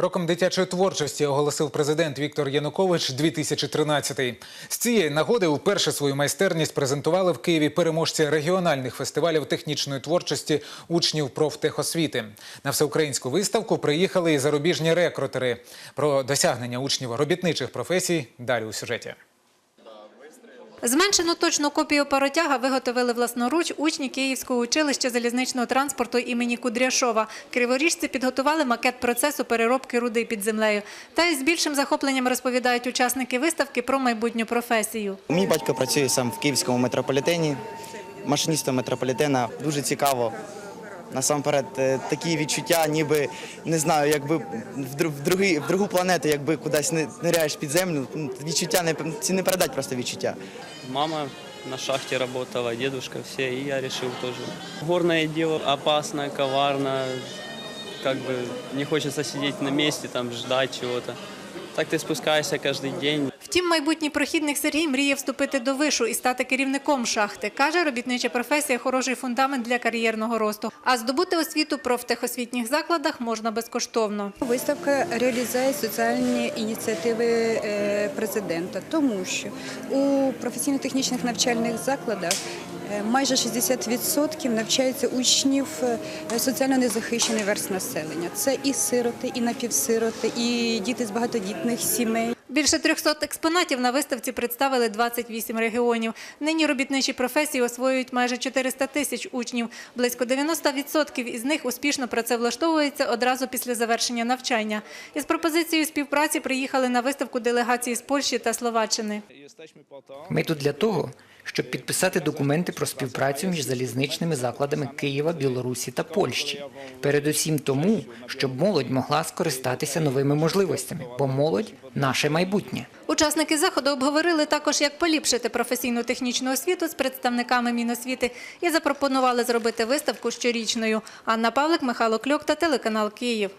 Роком дитячої творчості оголосив президент Віктор Янукович 2013. З цієї нагоди вперше свою майстерність презентували в Києві переможці регіональних фестивалів технічної творчості учнів профтехосвіти. На всеукраїнську виставку приїхали і зарубіжні рекрутери. Про досягнення учнів робітничих професій далі у сюжеті. Зменшену точну копію паротяга виготовили власноруч учні Київського училища залізничного транспорту імені Кудряшова. Криворіжці підготували макет процесу переробки руди під землею. Та й з більшим захопленням розповідають учасники виставки про майбутню професію. Мій батько працює сам в київському метрополітені, машиністом метрополітена. Дуже цікаво. Насамперед, е, такі відчуття, ніби не знаю, якби в, дру- в, другий, в другу планету, якби кудись не ниряєш під землю. ну, Відчуття не ці не передать просто відчуття. Мама на шахте работала, дедушка все, и я решил тоже. Горное дело опасное, коварно, как бы не хочется сидеть на месте, там ждать чего-то. Так ты спускаешься каждый день. Втім, майбутній прохідник Сергій мріє вступити до вишу і стати керівником шахти. Каже, робітнича професія – хороший фундамент для кар'єрного росту. А здобути освіту про втехосвітніх закладах можна безкоштовно. Виставка реалізує соціальні ініціативи е, президента, тому що у професійно-технічних навчальних закладах е, майже 60% навчаються учнів е, соціально незахищених верст населення. Це і сироти, і напівсироти, і діти з багатодітних сімей. Більше 300 експонатів на виставці представили 28 регіонів. Нині робітничі професії освоюють майже 400 тисяч учнів. Близько 90% із них успішно працевлаштовуються одразу після завершення навчання. Із пропозицією співпраці приїхали на виставку делегації з Польщі та Словаччини. Ми тут для того, щоб підписати документи про співпрацю між залізничними закладами Києва, Білорусі та Польщі. Передусім тому, щоб молодь могла скористатися новими можливостями, бо молодь наше майбутнє. Учасники заходу обговорили також, як поліпшити професійну технічну освіту з представниками Міносвіти і запропонували зробити виставку щорічною. Анна Павлик, Михайло Кльок та телеканал Київ.